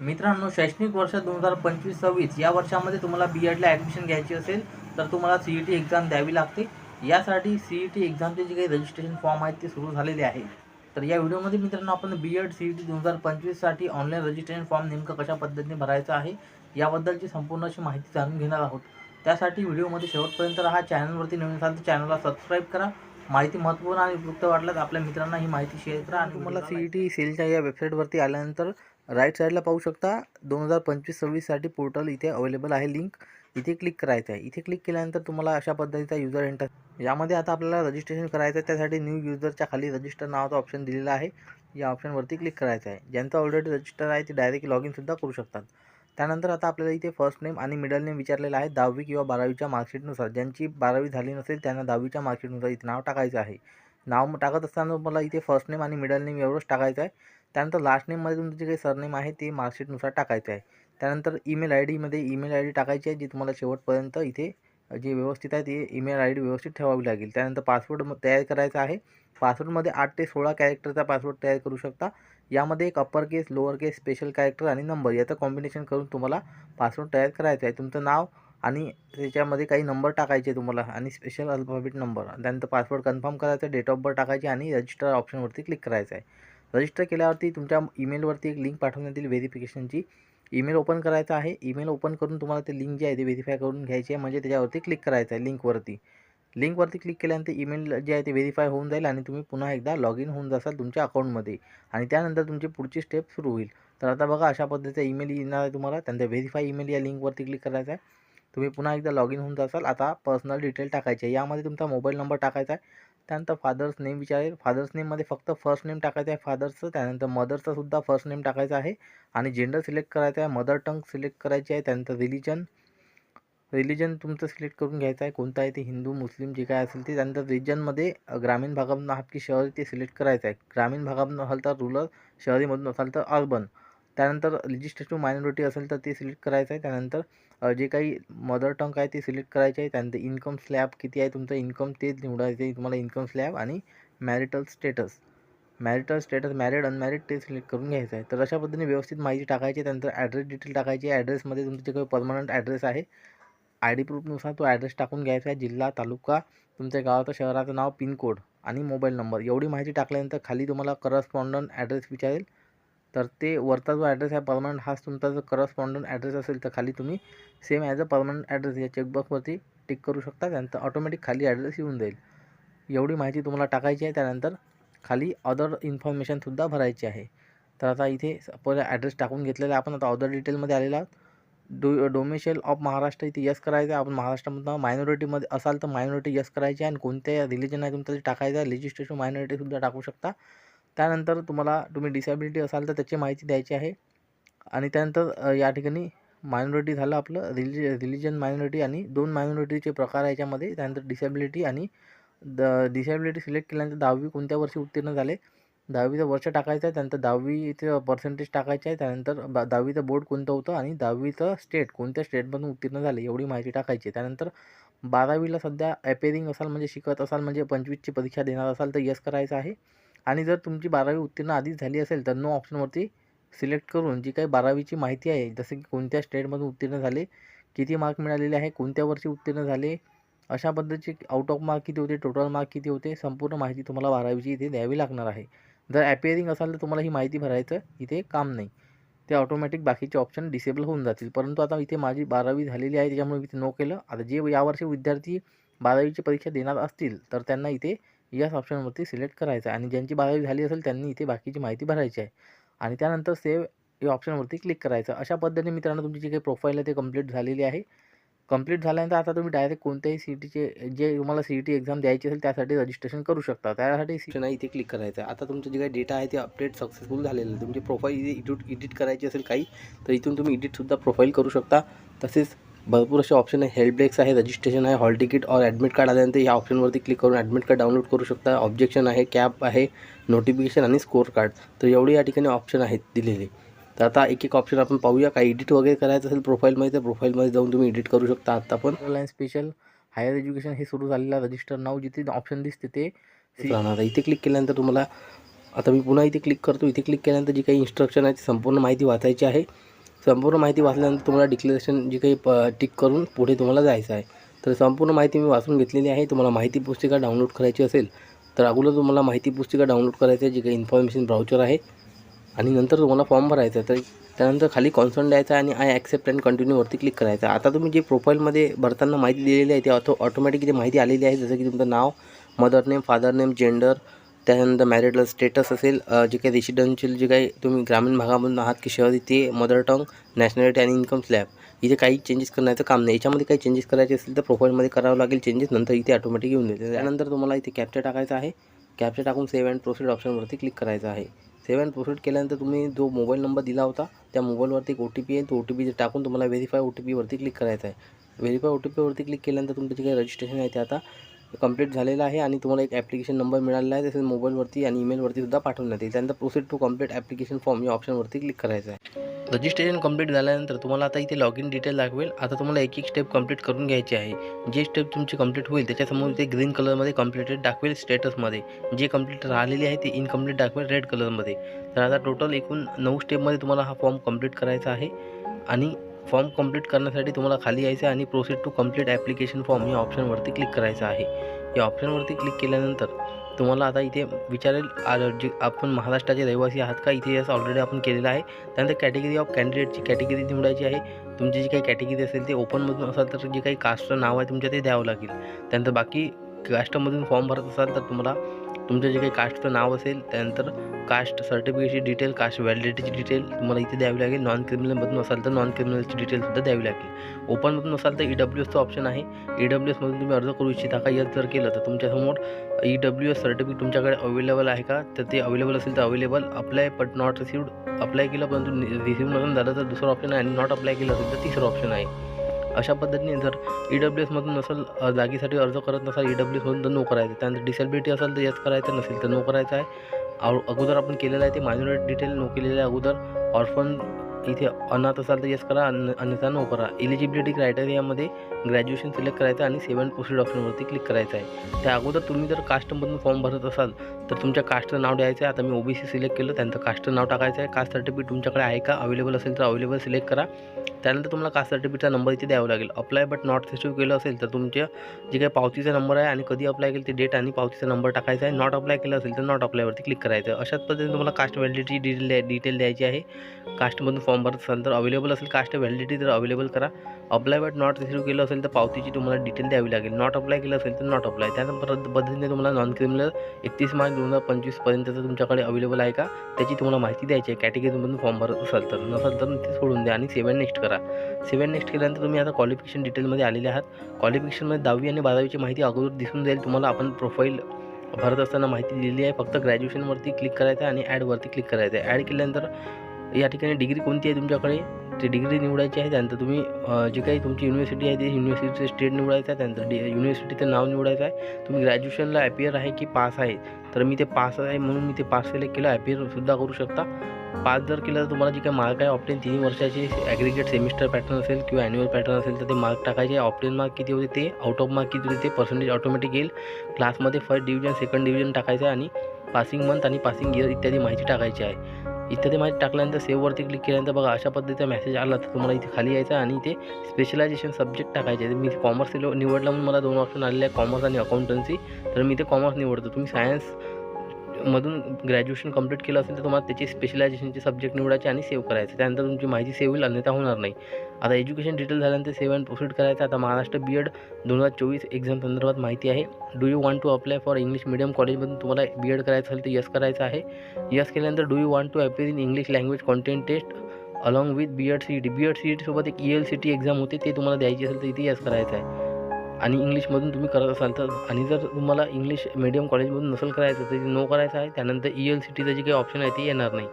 मित्रांनो शैक्षणिक वर्ष दोन हजार पंचवीस सव्वीस या वर्षामध्ये तुम्हाला बी एडला ॲडमिशन घ्यायची असेल तर तुम्हाला सी ई टी एक्झाम द्यावी लागते. यासाठी सी ई टी एक्झामचे जे काही रजिस्ट्रेशन फॉर्म आहेत ते सुरू झालेले आहे. तर या व्हिडिओमध्ये मित्रांनो आपण B Ed C E T दोन हजार पंचवीससाठी ऑनलाईन रजिस्ट्रेशन फॉर्म नेमकं कशा पद्धतीने भरायचं आहे याबद्दलची संपूर्ण अशी माहिती जाणून घेणार आहोत. त्यासाठी व्हिडिओमध्ये शेवटपर्यंत राहा चॅनलवरती नवीन असाल तर चॅनलला सबस्क्राईब करा. माहिती महत्त्वपूर्ण आणि उपयुक्त वाटल्यास आपल्या मित्रांना ही माहिती शेअर करा. आणि तुम्हाला सी ई टी सेलच्या या वेबसाईटवरती आल्यानंतर राईट साईडला पाहू शकता दोन हजार पंचवीस सव्वीससाठी पोर्टल इथे अवेलेबल आहे लिंक इथे क्लिक करायचं आहे इथे क्लिक केल्यानंतर तुम्हाला अशा पद्धतीचा युजर एंटर यामध्ये आता आपल्याला रजिस्ट्रेशन करायचं आहे त्यासाठी न्यू युजरच्या खाली रजिस्टर नावाचा ऑप्शन दिलेला आहे. या ऑप्शनवरती क्लिक करायचं आहे ज्यांचं ऑलरेडी रजिस्टर आहे ते डायरेक्ट लॉग इनसुद्धा करू शकतात. त्यानंतर आता आपल्याला इथे फर्स्ट नेम आणि मिडल नेम विचारलेलं आहे. दहावी किंवा बारावीच्या मार्कशीटनुसार ज्यांची बारावी झाली नसेल त्यांना दहावीच्या मार्कशीटनुसार इथे नाव टाकायचं आहे. नाव टाकत असताना मला इथे फर्स्ट नेम आणि मिडल नेम एवढंच टाकायचं आहे त्यानंतर लास्ट नेममध्ये तुमचं जे काही सरनेम आहे ते मार्कशीटनुसार टाकायचं आहे. त्यानंतर ईमेल आय डीमध्ये ईमेल आय डी टाकायची आहे जी तुम्हाला शेवटपर्यंत इथे जे व्यवस्थित आहे ते ईमेल आय डी व्यवस्थित ठेवावी लागेल. त्यानंतर पासवर्ड मग तयार करायचा आहे. पासवर्डमध्ये आठ ते सोळा कॅरेक्टरचा पासवर्ड तयार करू शकता. यामध्ये एक upper case lower case special character आणि नंबर याचं कॉम्बिनेशन करून तुम्हाला पासवर्ड तयार करायचं आहे. तुमचं नाव आणि त्याच्यामध्ये काही नंबर टाकायचे तुम्हाला आणि स्पेशल अल्फाबेट नंबर त्यानंतर पासवर्ड कन्फर्म करायचं डेट ऑफ बर्थ टाकायची आणि रजिस्टर ऑप्शनवरती क्लिक करायचं आहे. रजिस्टर केल्यावरती तुमच्या ईमेलवरती एक लिंक पाठवण्यात येईल व्हेरिफिकेशनची ईमेल ओपन करायचा आहे. ईमेल ओपन करून तुम्हाला ते लिंक जे आहे ते व्हेरीफाय करून घ्यायची आहे. म्हणजे त्याच्यावरती क्लिक करायचं आहे लिंकवरती लिंकवरती क्लिक केल्यानंतर ईमेल जे आहे ते व्हेरीफाय होऊन जाईल आणि तुम्ही पुन्हा एकदा लॉग इन होऊन जासाल तुमच्या अकाउंटमध्ये आणि त्यानंतर तुमची पुढची स्टेप सुरू होईल. तर आता बघा अशा पद्धतीचा ईमेल येणार आहे तुम्हाला. त्यानंतर व्हेरीफाय ईमेल या लिंकवरती क्लिक करायचं आहे. तुम्ही पुन्हा एकदा लॉग इन होऊन जासाल. आता पर्सनल डिटेल टाकायचे आहे. यामध्ये तुमचा मोबाईल नंबर टाकायचा आहे. त्यानंतर फादर्स नेम विचारेल. फादर्स नेममध्ये फक्त फर्स्ट नेम टाकायचं आहे फादर्सचं त्यानंतर मदरचं सुद्धा फर्स्ट नेम टाकायचं आहे. आणि जेंडर सिलेक्ट करायचं आहे. मदर टंग सिलेक्ट करायची आहे. त्यानंतर रिलिजन रिलिजन तुमचं सिलेक्ट करून घ्यायचं आहे. कोणतं आहे ते? हिंदू मुस्लिम जे काय असेल ते. त्यानंतर रिजनमध्ये ग्रामीण भागामधून आहात की शहरी ते सिलेक्ट करायचं आहे. ग्रामीण भागामधून असाल तर रुरल शहरीमधून असाल तर अर्बन त्यानंतर लेजिस्लेटिव्ह मायनॉरिटी असेल तर ते सिलेक्ट करायचं आहे. त्यानंतर जे काही मदर टंग आहे ते सिलेक्ट करायचे आहे. त्यानंतर इन्कम स्लॅब किती आहे तुमचं इन्कम ते निवडायचं आहे तुम्हाला इन्कम स्लॅब आणि marital status marital status married unmarried ते सिलेक्ट करून घ्यायचं आहे. तर अशा पद्धतीने व्यवस्थित माहिती टाकायची. त्यानंतर ॲड्रेस डिटेल टाकायची. आहे ॲड्रेसमध्ये तुमचं जे काही परमनंट ॲड्रेस आहे आय डी प्रूफनुसार तो ॲड्रेस टाकून घ्यायचा आहे. जिल्हा तालुका तुमच्या गावाचं शहराचं नाव पिनकोड आणि मोबाईल नंबर एवढी माहिती टाकल्यानंतर खाली तुम्हाला करस्पॉन्डंट ॲड्रेस विचारेल. तर ते वरचा जो ॲड्रेस आहे परमनंट हाच तुमचा जर करस्पॉन्डंट ॲड्रेस असेल तर खाली तुम्ही same as a permanent address या चेकबॉक्सवरती टिक करू शकता. त्यानंतर ऑटोमॅटिक खाली ॲड्रेस येऊन जाईल. एवढी माहिती तुम्हाला टाकायची आहे. त्यानंतर खाली अदर इन्फॉर्मेशनसुद्धा भरायची आहे. तर आता इथे पहिला ॲड्रेस टाकून घेतलेला आहे. आपण आता अदर डिटेलमध्ये आलेला आहोत. डो डोमेशल ऑफ महाराष्ट्र इथे यस करायचं आहे. आपण महाराष्ट्रामधनं मायनॉरिटीमध्ये असाल तर मायनॉरिटी यस करायची आहे. आणि कोणत्या रिलिजन आहे तुमचं ते टाकायचं आहे. रजिस्ट्रेशन मायनॉरिटीसुद्धा टाकू शकता. त्यानंतर तुम्हाला तुम्ही डिसॅबिलिटी असाल तर त्याची माहिती द्यायची आहे. आणि त्यानंतर या ठिकाणी मायनॉरिटी झालं आपलं रिलिज रिलिजन मायनॉरिटी आणि दोन मायनॉरिटीचे प्रकार आहे याच्यामध्ये. त्यानंतर डिसॅबिलिटी आणि द डिसॅबिलिटी सिलेक्ट केल्यानंतर दहावी कोणत्या वर्षी उत्तीर्ण झाले? दहावीचं वर्ष टाकायचं आहे त्यानंतर दहावीचं पर्सेंटेज टाकायचं आहे त्यानंतर बा दहावीचं बोर्ड कोणतं होतं आणि दहावीचं स्टेट कोणत्या स्टेटमधून उत्तीर्ण झाले एवढी माहिती टाकायची आहे. त्यानंतर बारावीला सध्या ॲपेरिंग असाल म्हणजे शिकत असाल म्हणजे पंचवीसची परीक्षा देणार असाल तर यस करायचं आहे. आणि जर तुमची बारावी उत्तीर्ण आधीच झाली असेल तर नो ऑप्शनवरती सिलेक्ट करून जी काही बारावीची माहिती आहे जसं की कोणत्या स्टेटमधून उत्तीर्ण झाले किती मार्क मिळालेले आहे कोणत्या वर्षी उत्तीर्ण झाले अशा पद्धतीचे आउट ऑफ मार्क किती होते टोटल मार्क किती होते संपूर्ण माहिती तुम्हाला बारावीची इथे द्यावी लागणार आहे. जर ॲपिअरिंग असाल तर तुम्हाला ही माहिती भरायचं इथे काम नाही. ते ऑटोमॅटिक बाकीचे ऑप्शन डिसेबल होऊन जातील. परंतु आता इथे माझी बारावी झालेली आहे त्याच्यामुळे इथे नो केलं. आता जे यावर्षी विद्यार्थी बारावीची परीक्षा देणार असतील तर त्यांना इथे याच ऑप्शनवरती सिलेक्ट करायचं आहे आणि ज्यांची बारावी झाली असेल त्यांनी इथे बाकीची माहिती भरायची आहे. आणि त्यानंतर सेव्ह या ऑप्शनवरती क्लिक करायचं. अशा पद्धतीने मित्रांनो तुमची जी काही प्रोफाईल आहे ते कंप्लीट झालेली आहे. कंप्लीट झाल्यानंतर आता तुम्ही डायरेक्ट कोणत्याही सी टीचे जे तुम्हाला सी टी एक्झाम द्यायची असेल त्यासाठी रजिस्ट्रेशन करू शकता. त्यासाठी सी नाही इथे क्लिक करायचं. आहे आता तुमचं जे काही डेटा आहे ते अपडेट सक्सेसफुल झालेलं आहे. तुमची प्रोफाईल इथे इडिट इडिट करायची असेल काही तर इथून तुम्ही इडिटसुद्धा प्रोफाईल करू शकता. तसेच भरपूर असे ऑप्शन आहे. हेल्प डेस्क आहे रजिस्ट्रेशन आहे हॉल तिकीट और ॲडमिट कार्ड आल्यानंतर या ऑप्शनवरती क्लिक करून ॲडमिट कार्ड डाउनलोड करू शकता. ऑब्जेक्शन आहे कॅप आहे नोटिफिकेशन आणि स्कोअर कार्ड तर एवढे या ठिकाणी ऑप्शन आहेत दिलेले. तर आता एक एक ऑप्शन आपण पाहूया. काय एडिट वगैरे करायचं असेल प्रोफाईलमध्ये तर प्रोफाईलमध्ये जाऊन तुम्ही एडिट करू शकता. आत्ता पण ऑनलाईन स्पेशल हायर एज्युकेशन हे सुरू झालेलं रजिस्टर नाव जिथे ऑप्शन दिसते ते राहणार. इथे क्लिक केल्यानंतर तुम्हाला आता मी पुन्हा इथे क्लिक करतो. इथे क्लिक केल्यानंतर जी काही इन्स्ट्रक्शन आहे ती संपूर्ण माहिती वाचायची आहे. संपूर्ण माहिती वाचल्यानंतर तुम्हाला डिक्लेरेशन जी काही प टिक करून पुढे तुम्हाला जायचं आहे. तर संपूर्ण माहिती मी वाचून घेतलेली आहे. तुम्हाला माहिती पुस्तिका डाउनलोड करायची असेल तर अगोदर तुम्हाला माहिती पुस्तिका डाउनलोड करायची आहे जी काही इन्फॉर्मेशन ब्राउचर आहे. आणि नंतर तुम्हाला फॉर्म भरायचा आहे. तर त्यानंतर खाली कॉन्सर्न द्यायचा आहे आणि आय ॲक्सेप्ट अँड कंटिन्यूवरती क्लिक करायचं आता तुम्ही जे प्रोफाईलमध्ये भरताना माहिती दिलेली आहे ते ऑटो ऑटोमॅटिक माहिती आलेली आहे. जसं की तुमचं नाव mother name father name gender त्यानंतर मॅरिटल स्टेटस असेल जे काही रेसिडेन्शियल जे काही तुम्ही ग्रामीण भागामधून आहात की शहरी ते मदर टंग नॅशनॅलिटी आणि इन्कम स्लॅब इथे काही चेंजेस करण्याचं काम नाही. याच्यामध्ये काही चेंजेस करायचे असेल तर प्रोफाईलमध्ये करावं लागेल चेंजेस नंतर इथे ऑटोमॅटिक येऊन देते त्यानंतर तुम्हाला इथे कॅप्चर टाकायचा आहे. कॅप्चर टाकून सेव्ह अँड प्रोसीड ऑप्शनवरती क्लिक करायचं आहे. सेव्ह अँड प्रोसीड केल्यानंतर तुम्ही जो मोबाईल नंबर दिला होता त्या मोबाईलवरती एक ओ टी पी आहे. तो ओ टी पी टाकून तुम्हाला व्हेरीफाय ओ टी पीवरती क्लिक करायचं आहे. व्हेरीफाय ओ टी पीवरती क्लिक केल्यानंतर तुमचं जे काही रजिस्ट्रेशन आहे ते आता कंप्लीट झालेलं आहे आणि तुम्हाला एक ॲप्लिकेशन नंबर मिळालेला आहे तसेच मोबाईलवरती आणि ईमेलवरती सुद्धा पाठवण्यात येईल. त्यानंतर proceed to complete application form या ऑप्शनवरती क्लिक करायचं आहे. रजिस्ट्रेशन कंप्लीट झाल्यानंतर तुम्हाला आता इथे लॉग इन डिटेल दाखवेल. आता तुम्हाला एक एक स्टेप कंप्लीट करून घ्यायची आहे. जे स्टेप तुमची कंप्लीट होईल त्याच्यासमोर ते ग्रीन कलरमध्ये कंप्लीटेड दाखवेल स्टेटसमध्ये जे कंप्लीट राहिलेले आहे ते इनकम्प्लीट दाखवेल रेड कलरमध्ये तर आता टोटल एकूण नऊ स्टेपमध्ये तुम्हाला हा फॉर्म कंप्लीट करायचा आहे. आणि फॉर्म कंप्लीट करण्यासाठी तुम्हाला खाली यायचं आहे आणि proceed to complete application form या ऑप्शनवरती क्लिक करायचं आहे. या ऑप्शनवरती क्लिक केल्यानंतर तुम्हाला आता इथे विचारेल जे आपण महाराष्ट्राचे रहिवासी आहात का? इथे यास ऑलरेडी आपण केलेलं आहे. त्यानंतर कॅटेगरी ऑफ कॅन्डिडेटची कॅटेगरी निवडायची आहे. तुमची जी काही कॅटेगरी असेल ते ओपनमधून असाल तर जे काही कास्टचं नाव आहे तुमच्या ते द्यावं लागेल. त्यानंतर बाकी कास्टमधून फॉर्म भरत असाल तर तुम्हाला तुमचं जे काही कास्टचं नाव असेल त्यानंतर कास्ट सर्टिफिकेटची डिटेल कास्ट व्हॅलिडिटीची डिटेल तुम्हाला इथे द्यावी लागेल. नॉन क्रिमिनलमधून असाल तर नॉन क्रिमिनलची डिटेलसुद्धा द्यावी लागेल. ओपनमधून असाल तर ई डब्ल्यू एसचं ऑप्शन आहे. ई डब्ल्यू एसमधून तुम्ही अर्ज करू इच्छिता का? यस जर केलं तर तुमच्यासमोर ई डब्ल्यू एस सर्टिफिकेट तुमच्याकडे अवेलेबल आहे का? तर ते अवेलेबल असेल तर available apply but not received apply केलं परंतु रिसिव्ह नसून झालं तर दुसरं ऑप्शन आहे आणि नॉट अप्लाय केलं असेल तर तिसरं ऑप्शन आहे. अशा पद्धतीने जर ई डब्ल्यू एसमधून नसेल जागेसाठी अर्ज करत नसाल ई डब्ल्यू एसमधून तर नो करायचं. त्यानंतर डिसेबिलिटी असेल तर यस करायचं नसेल तर नो करायचं आहे. अव- अगोदर आपण केलेलं आहे ते मायनॉरिटी डिटेल नो केलेलं आहे अगोदर. ऑर्फन इथे अनाथ असाल तर येस करा अन अन्यथा नो करा. एलिजिबिलिटी क्रायटेरियामध्ये ग्रॅज्युएशन सिलेक्ट करायचं आणि सेवन पोस्टेड ऑप्शनवरती क्लिक करायचं आहे. त्या अगोदर तुम्ही जर कास्टमधून फॉर्म भरत असाल तर तुमच्या कास्टचं नाव द्यायचं आहे. आता मी ओबीसी सिलेक्ट केलं त्यांचं कास्टचं नाव टाकायचं आहे. कास्ट सर्टिफिकेट तुमच्याकडे आहे का? अवेलेबल असेल तर अवेलेबल सिलेक्ट करा. त्यानंतर तुम्हाला कास्ट सर्टिफिकेटचा नंबर इथे द्यावा लागेल. अप्लाय बट नॉट रिसिव्ह केलं असेल तर तुमच्या जे काही पावतीचा नंबर आहे आणि कधी अप्लाय केलं ते डेट आणि पावतीचा नंबर टाकायचा आहे. नॉट अप्लाय केलं असेल तर नॉट अप्लायवरती क्लिक करायचं अशाच पद्धतीने तुम्हाला कास्ट व्हॅलिडिटी डिटेल द्या डिटेल द्यायची आहे. कास्टमधून फॉर्म भरत असाल तर अवेलेबल असेल. कास्ट व्हॅलिडिटी तर अवेलेबल करा. अप्लाय बट नॉट रिसिव्ह केलं असेल तर पावतीची तुम्हाला डिटेल द्यावी लागेल. नॉट अप्लाय केलं असेल तर नॉट अप्लाय त्यानंतर पद्धतीने तुम्हाला नॉन क्रिमिनल एकतीस मार्च दोन हजार पंचवीसपर्यंतचं तुमच्याकडे अवेलेबल आहे का त्याची तुम्हाला माहिती द्यायची आहे. कॅटेगरीमधून फॉर्म भरत असाल तर. नसाल तर ते सोडून द्या आणि सेवन नेक्स्ट करा. सेवन नेक्स्ट केल्यानंतर तुम्ही आता क्वालिफिकेशन डिटेलमध्ये आलेले आहात. क्वालिफिकेशनमध्ये दहावी आणि बारावीची माहिती अगोदर दिसून जाईल. तुम्हाला आपण प्रोफाईल भरत असताना माहिती दिलेली आहे. फक्त ग्रॅज्युएशनवरती क्लिक करायचं आहे आणि ॲडवरती क्लिक करायचं आहे. ॲड केल्यानंतर या ठिकाणी डिग्री कोणती आहे तुमच्याकडे? ती डिग्री निवडायची आहे. त्यानंतर तुम्ही जी जे काही तुमची युनिव्हर्सिटी आहे ती युनिव्हर्सिटीचं स्टेट निवडायचं आहे. त्यानंतर डि युनिव्हर्सिटीचं नाव निवडायचं आहे. तुम्ही ग्रॅज्युएशनला ॲपियर आहे की पास आहे. तर मी ते पास आहे म्हणून मी ते पास सिलेक्ट केलं. ॲपियरसुद्धा करू शकता. पास जर केलं तर तुम्हाला जे काही मार्क आहे ऑप्टेन तीन वर्षाचे ॲग्रिगेट सेमिस्टर पॅटर्न असेल किंवा ॲन्युअल पॅटर्न असेल तर ते मार्क टाकायचे. ऑप्टेन मार्क किती होते ते आउट ऑफ मार्क किती होते ते पर्सेंटेज ऑटोमॅटिक येईल. क्लासमध्ये फर्स्ट डिव्हिजन सेकंड डिव्हिजन टाकायचं आहे आणि पासिंग मंथ आणि पासिंग इयर इत्यादी माहिती टाकायची आहे. इत्यादी माहिती टाकल्यानंतर सेव्हवरती क्लिक केल्यानंतर बघा अशा पद्धतीचा मेसेज आला तर तुम्हाला इथे खाली यायचं आणि इथे स्पेशलायझेशन सब्जेक्ट टाकायचे आहे मी कॉमर्स निवडलं म्हणून मला दोन ऑप्शन आलेले आहे कॉमर्स आणि अकाउंटन्सी तर मी इथे कॉमर्स निवडतो. तुम्ही सायन्स मधून ग्रॅज्युएशन कंप्लीट केलं असेल तर तुम्हाला त्याची स्पेशलायझेशनचे सब्जेक्ट निवडायचे आणि सेव्ह करायचे. त्यानंतर तुमची माहिती सेव्ह होईल अन्यथा होणार नाही. आता एज्युकेशन डिटेल झाल्यानंतर सेव्ह अँड प्रोसीड करायचं. आता महाराष्ट्र बी एड दोन हजार चोवीस एक्झाम संदर्भात माहिती आहे. Do you want to apply for English medium कॉलेजमधून तुम्हाला बी एड करायचं असेल तर यस करायचं आहे. यस केल्यानंतर do you want to appear in English language content test along with B Ed C E T B Ed C E टीसोबत एक E L C T exam होते ते तुम्हाला द्यायची असेल तर इथे यस करायचं आहे. आणि इंग्लिशमधून तुम्ही करत असाल तर आणि जर तुम्हाला इंग्लिश मीडियम कॉलेजमधून नसेल करायचं तर नो करायचं आहे त्यानंतर ई एल सी टीचं जे काही ऑप्शन आहे ते येणार नाही.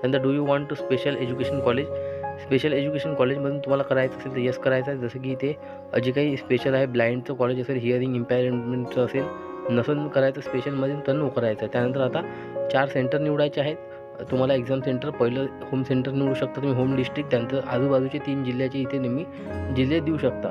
त्यानंतर do you want to special education college special education कॉलेजमधून तुम्हाला करायचं असेल तर यस करायचं आहे. जसं की इथे जे काही स्पेशल आहे ब्लाइंडचं कॉलेज असेल हिअरिंग इम्पॅरमेंटचं असेल नसेल करायचं स्पेशलमध्ये तर नो करायचं आहे. त्यानंतर आता चार सेंटर निवडायचे आहेत. तुम्हाला एक्झाम सेंटर पहिलं होम सेंटर निवडू शकता तुम्ही होम डिस्ट्रिक्ट त्यानंतर आजूबाजूचे तीन जिल्ह्याचे इथे नेहमी जिल्हे देऊ शकता.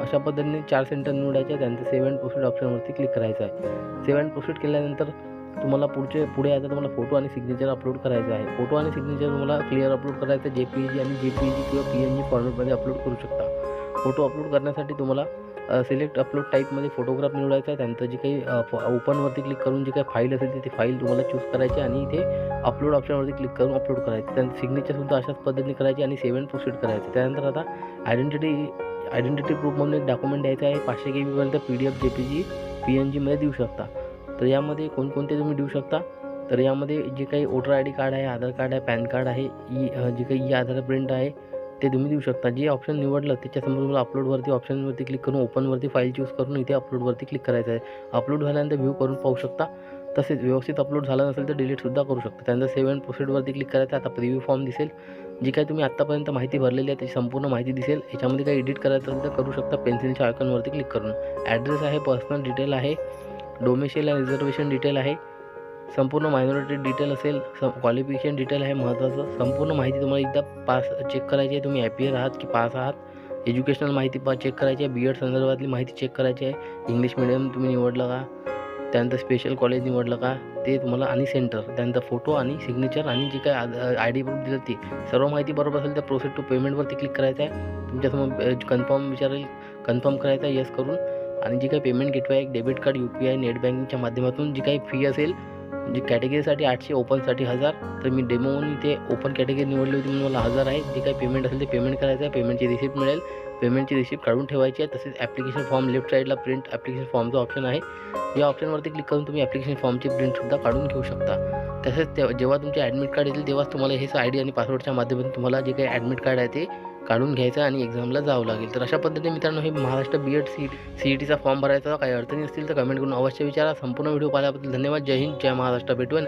अशा पद्धतीने चार सेंटर निवडायचे त्यांचं त्यानंतर सेवन प्रोसीड ऑप्शनवरती क्लिक करायचं आहे. सेवन प्रोसीड केल्यानंतर तुम्हाला पुढचे पुढे आता तुम्हाला फोटो आणि सिग्नेचर अपलोड करायचं आहे. फोटो आणि सिग्नेचर तुम्हाला क्लिअर अपलोड करायचं जे पी जी आणि जे पी जी किंवा पी एन जी फॉर्मेटमध्ये अपलोड करू शकता. फोटो अपलोड करण्यासाठी तुम्हाला सिलेक्ट अपलोड टाईपमध्ये फोटोग्राफ निवडायचा आहे. त्यानंतर जी काही ओपनवरती क्लिक करून जी काही फाईल असेल ती- फाईल तुम्हाला चूज करायची आणि इथे अपलोड ऑप्शनवरती क्लिक करून अपलोड करायचं त्यानंतर सिग्नेचरसुद्धा अशाच पद्धतीने करायची आणि सेवन प्रोसीड करायचं. त्यानंतर आता आयडेंटिटी आयडेंटिटी प्रूफ म्हणून एक डॉक्युमेंट द्यायचं आहे. पाचशे K बीपर्यंत P D F J P G P N जीमध्ये देऊ शकता. तर यामध्ये कोणकोणते तुम्ही देऊ शकता? तर यामध्ये जे काही वोटर आय डी कार्ड आहे आधार कार्ड आहे पॅन कार्ड आहे ई जे काही ई आधार प्रिंट आहे ते तुम्ही देऊ शकता. जे ऑप्शन निवडलं त्याच्यासमोर तुम्हाला अपलोडवरती ऑप्शनवरती क्लिक करून ओपनवरती फाईल चूज करून इथे अपलोडवरती क्लिक करायचं आहे. अपलोड झाल्यानंतर व्ह्यू करून पाहू शकता. तसेच व्यवस्थित अपलोड झालं नसेल तर डिलीटसुद्धा करू शकता. त्यानंतर सेव्ह अँड क्लिक करायचं आहे. आता प्रिव्ह्यू फॉर्म दिसेल. जी काही तुम्ही आत्तापर्यंत माहिती भरलेली आहे त्याची संपूर्ण माहिती दिसेल. याच्यामध्ये काही एडिट करायचं असेल तर करू शकता पेन्सिलच्या आयकॉनवरती क्लिक करून. ॲड्रेस आहे पर्सनल डिटेल आहे डोमेशियल आणि रिझर्वेशन डिटेल आहे संपूर्ण मायनॉरिटी डिटेल असेल सं क्वालिफिकेशन डिटेल आहे महत्त्वाचं संपूर्ण माहिती तुम्हाला एकदा पास चेक करायची आहे. तुम्ही ॲपियर आहात की पास आहात. एज्युकेशनल माहिती पा चेक करायची आहे. बी एड संदर्भातली माहिती चेक करायची आहे. इंग्लिश मिडियम तुम्ही निवडलं का? त्यानंतर स्पेशल कॉलेज निवडलं का ते तुम्हाला आणि सेंटर त्यानंतर फोटो आणि सिग्नेचर आणि जी काय आय डी प्रूफ दिलं ते. सर्व माहिती बरोबर असेल तर प्रोसेस टू पेमेंटवरती क्लिक करायचं आहे. तुमच्यासमोर कन्फर्म uh, विचारेल कन्फर्म करायचं आहे येस करून. आणि जी काही पेमेंट गेटवे आहे debit card U P I net बँकिंगच्या माध्यमातून जी काही फी असेल जी कॅटेगरीसाठी आठशे ओपनसाठी हजार तर मी डेमो म्हणून ओपन कॅटेगरी निवडली होती म्हणून मला हजार आहे. जे काही पेमेंट असेल ते पेमेंट करायचं आहे. पेमेंटची रिसिप्ट मिळेल. पेमेंटची रिसिप्ट काढून ठेवायची आहे. तसेच ॲप्लिकेशन फॉर्म लेफ्ट साईडला प्रिंट ॲप्लिकेशन फॉर्मचा ऑप्शन आहे. या ऑप्शनवरती क्लिक करून तुम्ही ॲप्लिकेशन फॉर्मची प्रिंटसुद्धा काढून घेऊ शकता. तसेच ते जेव्हा तुमचे ॲडमिट कार्ड येतील तेव्हाच तुम्हाला हेच आय डी आणि पासवर्डच्या माध्यमातून तुम्हाला जे काही ॲडमिट कार्ड आहे ते काढून घ्यायचं आणि एक्झामला जावं लागेल. तर अशा पद्धतीने मित्रांनो हे Maharashtra B Ed C C E टीचा फॉर्म भरायचा. काही अडचणी असतील तर कमेंट करून अवश्य विचारा. संपूर्ण व्हिडिओ पाहिल्याबद्दल धन्यवाद. जय हिंद. जय महाराष्ट्र. भेटवेन